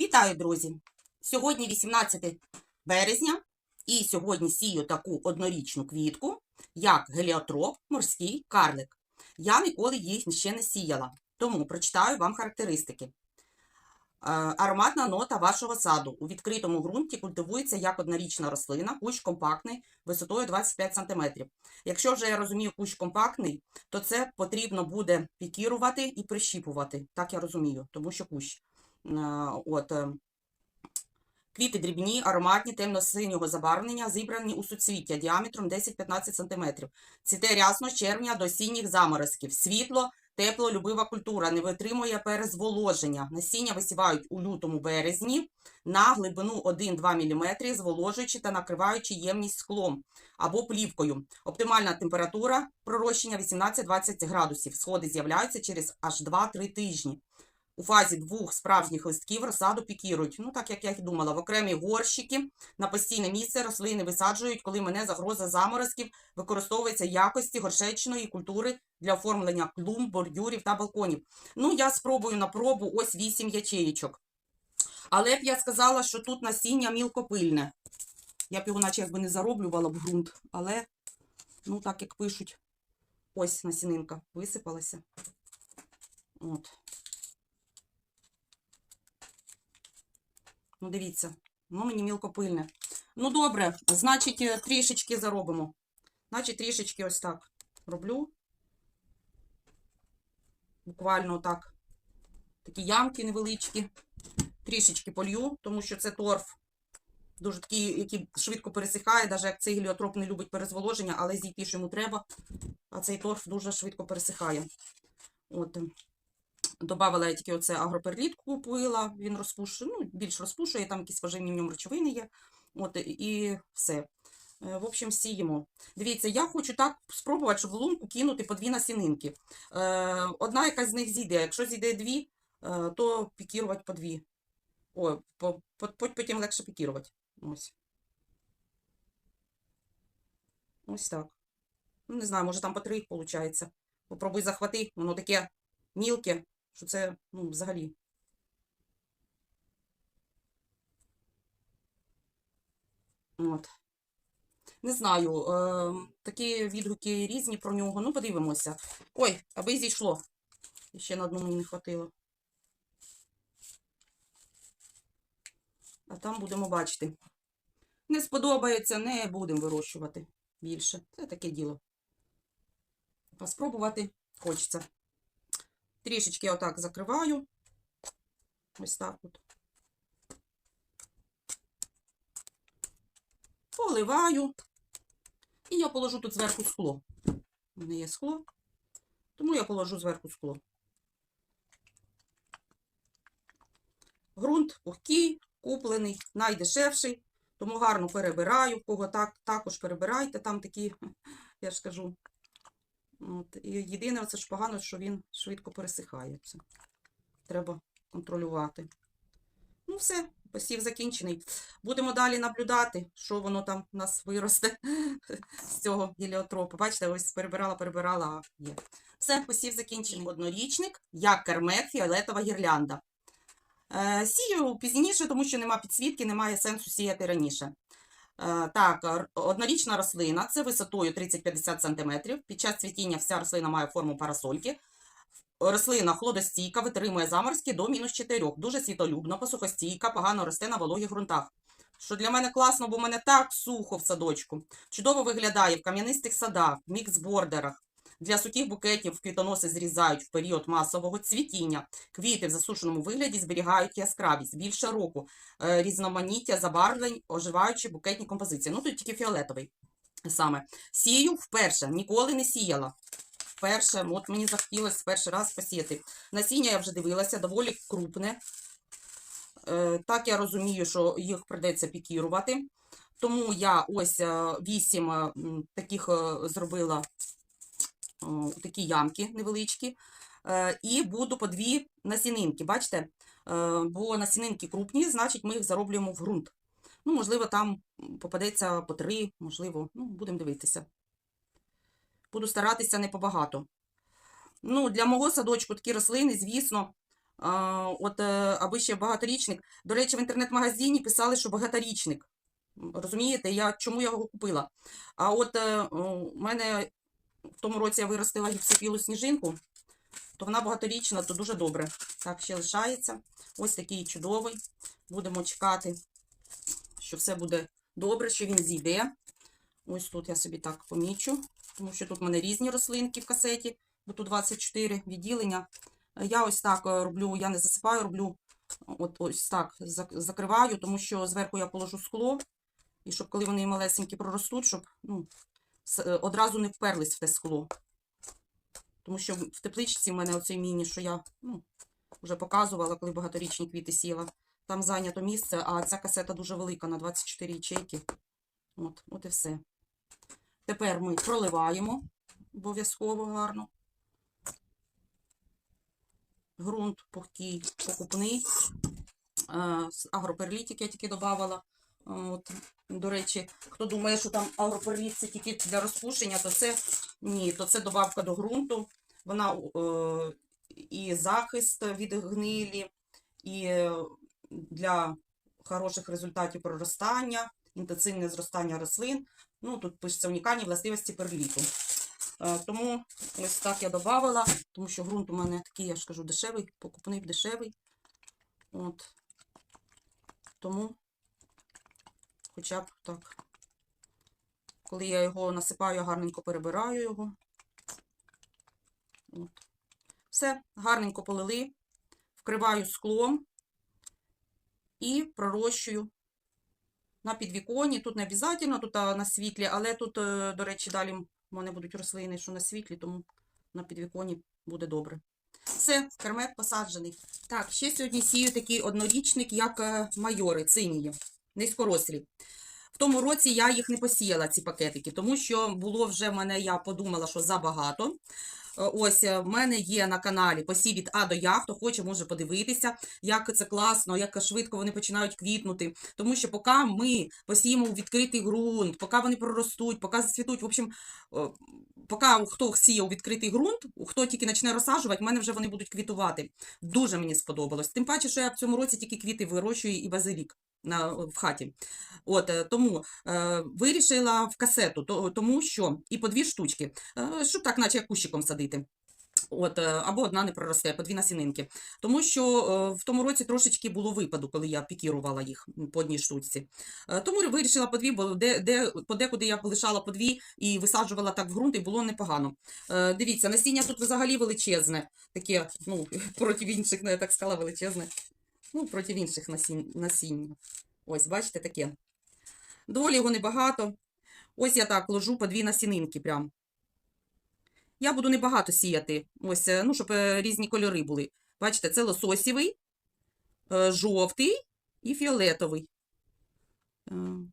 Вітаю, друзі! Сьогодні 18 березня, і сьогодні сію таку однорічну квітку, як геліотроп морський карлик. Я ніколи їх ще не сіяла, тому прочитаю вам характеристики. Е, Ароматна нота вашого саду у відкритому ґрунті культивується як однорічна рослина, кущ компактний висотою 25 см. Якщо вже я розумію кущ компактний, то це потрібно буде пікірувати і прищіпувати. Так я розумію, тому що кущ. Е, От, е, квіти дрібні, ароматні, темно-синього забарвлення, зібрані у суцвіття діаметром 10-15 см. Цвіте рясно з червня до осінніх заморозків. Світло, тепло, любива культура, не витримує перезволоження. Насіння висівають у лютому-березні на глибину 1-2 мм, зволожуючи та накриваючи ємність склом або плівкою. Оптимальна температура пророщення 18-20 градусів. Сходи з'являються через аж 2-3 тижні. У фазі двох справжніх листків розсаду пікірують. Ну, так як я й думала, в окремі горщики на постійне місце рослини висаджують, коли мене загроза заморозків використовується якості горшечної культури для оформлення клумб, бордюрів та балконів. Ну, я спробую на пробу ось 8 ячеїчок. Але б я сказала, що тут насіння мілкопильне. Я б його наче якби не зароблювала в ґрунт, але, ну, так як пишуть, ось насінинка висипалася. От. Ну, дивіться, ну мені мілкопильне. Ну, добре, значить, е, трішечки заробимо. Значить, трішечки ось так роблю. Буквально так. Такі ямки невеличкі. Трішечки полью, тому що це торф. Дуже такий, який швидко пересихає, навіть як цей геліотроп не любить перезволоження, але зійти ж йому треба. А цей торф дуже швидко пересихає. От. Добавила я тільки оце агроперліт купила, він розпушує, ну, більш розпушує, там якісь поживні в ньому речовини є. От, і все. Е, В общем, сіємо. Дивіться, я хочу так спробувати, щоб в лунку кинути по дві насінинки. Е, одна якась з них зійде. Якщо зійде дві, е, то пікірувати по дві. О, по, по, по- потім легше пікірувати. Ось. Ось так. Ну, не знаю, може там по три виходить. Попробуй захвати, воно таке мілке, що це, ну, взагалі. От. Не знаю, е, такі відгуки різні про нього. Ну, подивимося. Ой, аби зійшло. Ще на одну мені не хватило. А там будемо бачити. Не сподобається, не будемо вирощувати більше. Це таке діло. А спробувати хочеться. Трішечки отак закриваю. Ось так от. Поливаю. І я положу тут зверху скло. У мене є скло, тому я положу зверху скло. Грунт пухкий, куплений, найдешевший, тому гарно перебираю. Кого так, також перебирайте, там такі, я ж кажу. От. І єдине, це ж погано, що він швидко пересихає. Це треба контролювати. Ну, все, посів закінчений. Будемо далі наблюдати, що воно там у нас виросте з цього геліотропу. Бачите, ось перебирала, перебирала, а є. Все, посів закінчений. Однорічник, як кермет, фіолетова гірлянда. Е, сію пізніше, тому що нема підсвітки, немає сенсу сіяти раніше. Е, Так, однорічна рослина, це висотою 30-50 см. Під час цвітіння вся рослина має форму парасольки. Рослина хлодостійка, витримує заморозки до мінус 4. Дуже світолюбна, посухостійка, погано росте на вологих ґрунтах. Що для мене класно, бо в мене так сухо в садочку. Чудово виглядає в кам'янистих садах, в мікс-бордерах. Для сухих букетів квітоноси зрізають в період масового цвітіння. Квіти в засушеному вигляді зберігають яскравість більше року, е, різноманіття забарвлень, оживаючи букетні композиції. Ну, тут тільки фіолетовий саме. Сію вперше, ніколи не сіяла. Вперше, от мені захотілося перший раз посіяти. Насіння я вже дивилася, доволі крупне. Е, Так я розумію, що їх придеться пікірувати. Тому я ось е, вісім е, таких зробила о, такі ямки невеличкі. Е, І буду по дві насінинки. Бачите? Е, Бо насінинки крупні, значить ми їх зароблюємо в ґрунт. Ну, можливо, там попадеться по три, можливо, ну, будемо дивитися. Буду старатися не побагато. Ну, для мого садочку такі рослини, звісно, от, е, аби ще багаторічник. До речі, в інтернет-магазині писали, що багаторічник. Розумієте, я, чому я його купила? А от е, у мене в тому році я виростила гіпсофілу сніжинку, то вона багаторічна, то дуже добре. Так, ще лишається. Ось такий чудовий. Будемо чекати, що все буде добре, що він зійде. Ось тут я собі так помічу, тому що тут в мене різні рослинки в касеті, бо тут 24 відділення. Я ось так е, роблю, я не засипаю, роблю от ось так закриваю, тому що зверху я положу скло, і щоб коли вони малесенькі проростуть, щоб ну, одразу не вперлись в те скло. Тому що в тепличці в мене оцей міні, що я ну, вже показувала, коли багаторічні квіти сіла. Там зайнято місце, а ця касета дуже велика на 24 ячейки. От, от і все. Тепер ми проливаємо обов'язково гарно. Грунт пухкий, покупний. Е, Агроперлітик я тільки додавала. От, до речі, хто думає, що там агроперліт це тільки для розпушення, то це ні, то це добавка до ґрунту. Вона е, і захист від гнилі, і е, для хороших результатів проростання, інтенсивне зростання рослин. Ну, тут пишеться унікальні властивості перліту. Е, Тому ось так я додавала, тому що ґрунт у мене такий, я ж кажу, дешевий, покупний дешевий. От. Тому хоча б так. Коли я його насипаю, я гарненько перебираю його. От. Все, гарненько полили, вкриваю склом і пророщую на підвіконні. Тут не обов'язково, тут на світлі, але тут, е, до речі, далі в мене будуть рослини, що на світлі, тому на підвіконні буде добре. Все, кермек посаджений. Так, ще сьогодні сію такий однорічник, як е, майори, цинії, низькорослі. В тому році я їх не посіяла, ці пакетики, тому що було вже в мене, я подумала, що забагато. Е, Ось е, в мене є на каналі посів від А до Я, хто хоче, може подивитися, як це класно, як швидко вони починають квітнути. Тому що поки ми посіємо у відкритий ґрунт, поки вони проростуть, поки зацвітуть, в общем, е, поки хто сіє у відкритий ґрунт, хто тільки почне розсаджувати, в мене вже вони будуть квітувати. Дуже мені сподобалось. Тим паче, що я в цьому році тільки квіти вирощую і базилік на, в хаті. От, тому е, вирішила в касету, то, тому що і по дві штучки, е, щоб так, наче кущиком садити. От, е, або одна не проросте, по дві насінинки. Тому що е, в тому році трошечки було випаду, коли я пікірувала їх по одній штучці. Е, Тому вирішила по дві, бо де, де, подекуди я лишала по дві і висаджувала так в ґрунт, і було непогано. Дивіться, насіння тут взагалі величезне, таке, ну, проти інших, ну, я так сказала, величезне. Ну, проти інших насінь, насіння. Ось, бачите, таке. Доволі його небагато. Ось я так ложу по дві насінинки прям. Я буду небагато сіяти, ось, е, ну, щоб е, різні кольори були. Бачите, це лососєвий, е, жовтий і фіолетовий.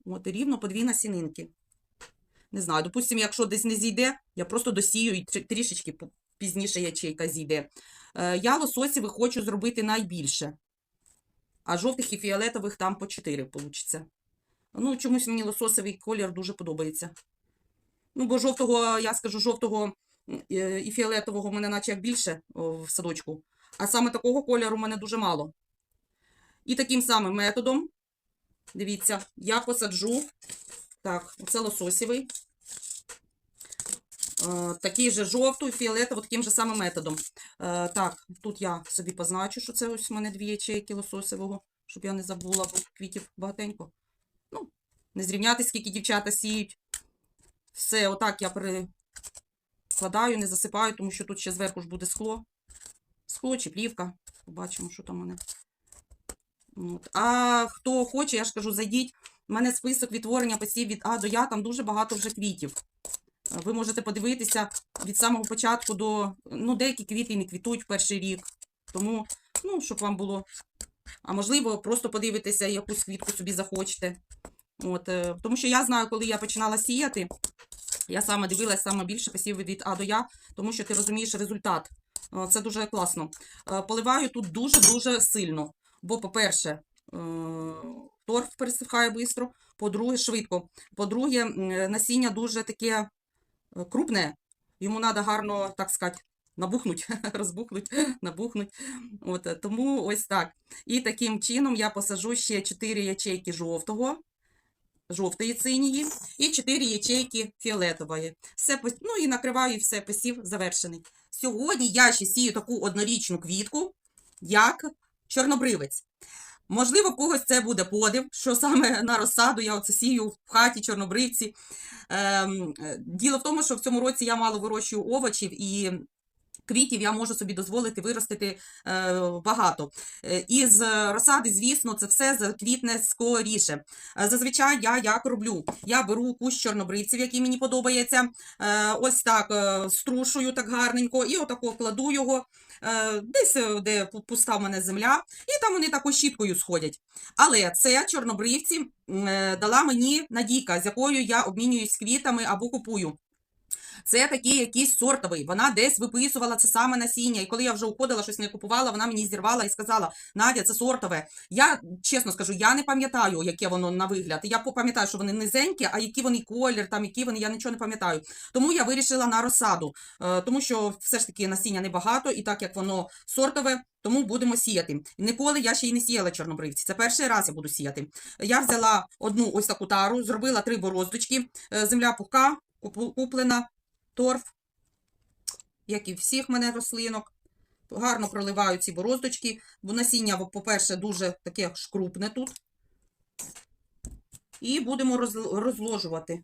От, рівно по дві насінинки. Не знаю, допустимо, якщо десь не зійде, я просто досію і трішечки пізніше ячейка зійде. Я лососєвий хочу зробити найбільше, а жовтих і фіолетових там по 4 вийде. Ну, чомусь мені лососовий колір дуже подобається. Ну, бо жовтого, я скажу, жовтого і фіолетового в мене наче більше в садочку. А саме такого кольору в мене дуже мало. І таким самим методом, дивіться, я посаджу. Так, оце лососєвий. Е, Такий же жовтий, фіолетовий, таким же самим методом. Е, Так, тут я собі позначу, що це ось в мене дві ячейки лососевого, щоб я не забула, бо квітів багатенько. Ну, не зрівняти, скільки дівчата сіють. Все, отак я перекладаю, не засипаю, тому що тут ще зверху ж буде скло. Скло чи плівка. Побачимо, що там у мене. От. А хто хоче, я ж кажу, зайдіть. У мене список відтворення посів від А до Я, там дуже багато вже квітів. Ви можете подивитися від самого початку до. Ну, деякі квіти не квітують в перший рік. Тому, ну, щоб вам було. А можливо, просто подивитися, якусь квітку собі захочете. От, е, тому що я знаю, коли я починала сіяти, я саме дивилась саме більше посів від А до Я, тому що ти розумієш результат. Е, Це дуже класно. Е, Поливаю тут дуже-дуже сильно. Бо, по-перше, е, торф пересихає швидко, по-друге, швидко. По-друге, насіння дуже таке крупне. Йому треба гарно, так сказати, набухнуть, розбухнуть, набухнуть. От, тому ось так. І таким чином я посажу ще 4 ячейки жовтого, жовтої цинії і 4 ячейки фіолетової. Все, ну і накриваю все, посів завершений. Сьогодні я ще сію таку однорічну квітку, як чорнобривець. Можливо, в когось це буде подив, що саме на розсаду я оце сію в хаті чорнобривці. Ем, е, Діло в тому, що в цьому році я мало вирощую овочів і квітів я можу собі дозволити виростити е, багато. Е, Із розсади, звісно, це все заквітне скоріше. Е, Зазвичай я як роблю? Я беру кущ чорнобривців, який мені подобається. Ось так струшую так гарненько, і отако кладу його десь, де пуста в мене земля, і там вони тако щіткою сходять. Але це чорнобривці дала мені Надійка, з якою я обмінююсь квітами або купую. Це такий якийсь сортовий. Вона десь виписувала це саме насіння. І коли я вже уходила, щось не купувала, вона мені зірвала і сказала: Надя, це сортове. Я чесно скажу, я не пам'ятаю, яке воно на вигляд. Я пам'ятаю, що вони низенькі, а які вони колір, там які вони, я нічого не пам'ятаю. Тому я вирішила на розсаду, е, тому що все ж таки насіння небагато, і так як воно сортове, тому будемо сіяти. Ніколи я ще й не сіяла чорнобривці. Це перший раз я буду сіяти. Я взяла одну ось таку тару, зробила три бороздочки, е, земля пухка, куплена, торф, як і всіх мене рослинок. Гарно проливаю ці бороздочки, бо насіння, по-перше, дуже таке ж крупне тут. І будемо розложувати.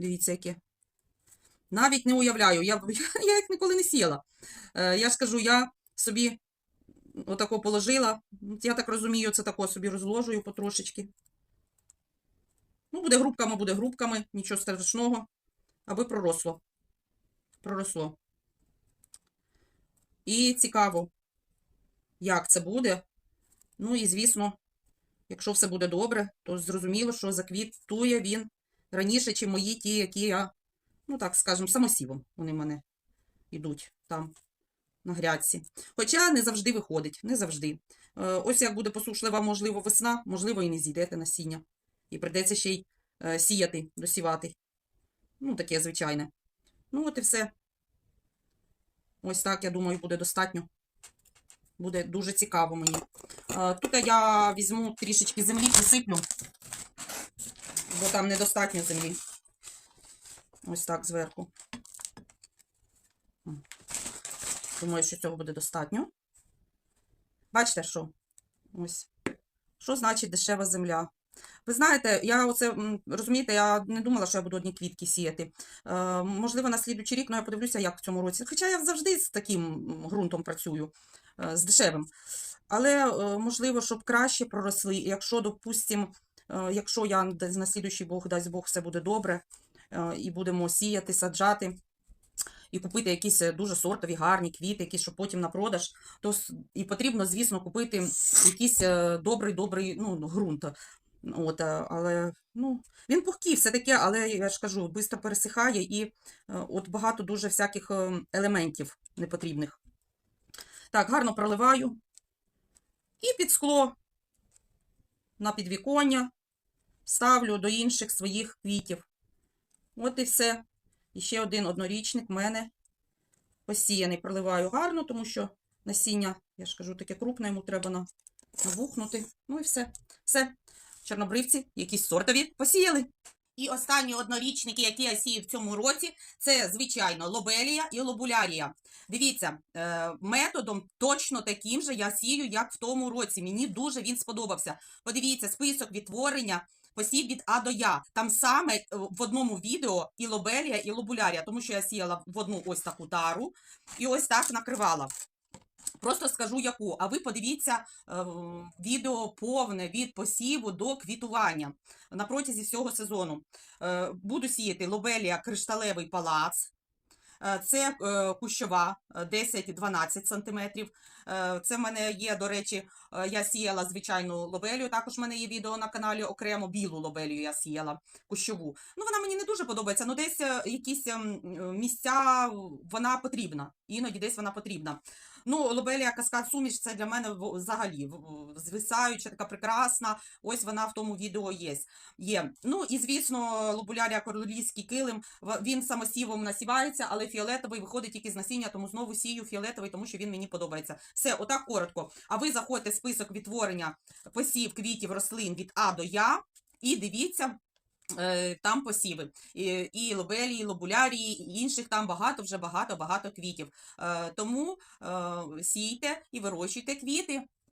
Дивіться, яке. Навіть не уявляю, я, я їх ніколи не сіяла. Е, я ж кажу, я собі отако положила. Я так розумію, це тако собі розложую потрошечки. Ну, буде грубками, буде грубками, нічого страшного, аби проросло. Проросло. І цікаво, як це буде. Ну і, звісно, якщо все буде добре, то зрозуміло, що заквітує він раніше, ніж мої ті, які я, ну так скажемо, самосівом вони в мене йдуть там на грядці. Хоча не завжди виходить, не завжди. Е, Ось як буде посушлива, можливо, весна, можливо, і не зійдете насіння. І прийдеться ще й е, сіяти, досівати. Ну, таке звичайне. Ну, от і все. Ось так, я думаю, буде достатньо. Буде дуже цікаво мені. Е, Тут я візьму трішечки землі, присиплю, бо там недостатньо землі. Ось так зверху. Думаю, що цього буде достатньо. Бачите, що? Ось. Що значить дешева земля? Ви знаєте, я оце, розумієте, я не думала, що я буду одні квітки сіяти. Е, можливо, на слідуючий рік, ну я подивлюся, як в цьому році. Хоча я завжди з таким ґрунтом працюю, е, з дешевим. Але, е, можливо, щоб краще проросли. Якщо, допустимо, е, якщо я на слідуючий Бог, дасть Бог, все буде добре, і будемо сіяти, саджати, і купити якісь дуже сортові, гарні квіти, які щоб потім на продаж, то і потрібно, звісно, купити якийсь добрий, добрий ну, ґрунт. От, але ну, він пухкий все таке, але я ж кажу, швидко пересихає і е, от багато дуже всяких е, елементів непотрібних. Так, гарно проливаю. І під скло на підвіконня ставлю до інших своїх квітів. От і все. І ще один однорічник в мене посіяний. Проливаю гарно, тому що насіння, я ж кажу, таке крупне, йому треба на- набухнути. Ну і все. Все. Чорнобривці, якісь сортові, посіяли. І останні однорічники, які я сію в цьому році, це, звичайно, лобелія і лобулярія. Дивіться, е, методом точно таким же я сію, як в тому році. Мені дуже він сподобався. Подивіться, список відтворення посів від А до Я. Там саме е, в одному відео і лобелія, і лобулярія, тому що я сіяла в одну ось таку тару і ось так накривала. Просто скажу яку, а ви подивіться е, відео повне від посіву до квітування на протязі всього сезону. Е, буду сіяти лобелія кришталевий палац. Е, Це е, кущова е, 10-12 см. Це в мене є, до речі, е, я сіяла звичайну лобелію. Також в мене є відео на каналі окремо білу лобелію я сіяла кущову. Ну, вона мені не дуже подобається, але десь е, якісь ем, е, місця вона потрібна. Іноді десь вона потрібна. Ну, лобелія каскад суміш це для мене взагалі звисаюча, така прекрасна. Ось вона в тому відео є. є. Ну і звісно, лобулярія королівський килим. Він самосівом насівається, але фіолетовий виходить тільки з насіння, тому знову сію фіолетовий, тому що він мені подобається. Все, отак коротко. А ви заходьте в список відтворення посів квітів рослин від А до Я і дивіться. Е, Там посіви і, і лобелії, і лобулярії, і інших там багато, вже багато, багато квітів. Е, Тому е, сійте і вирощуйте квіти.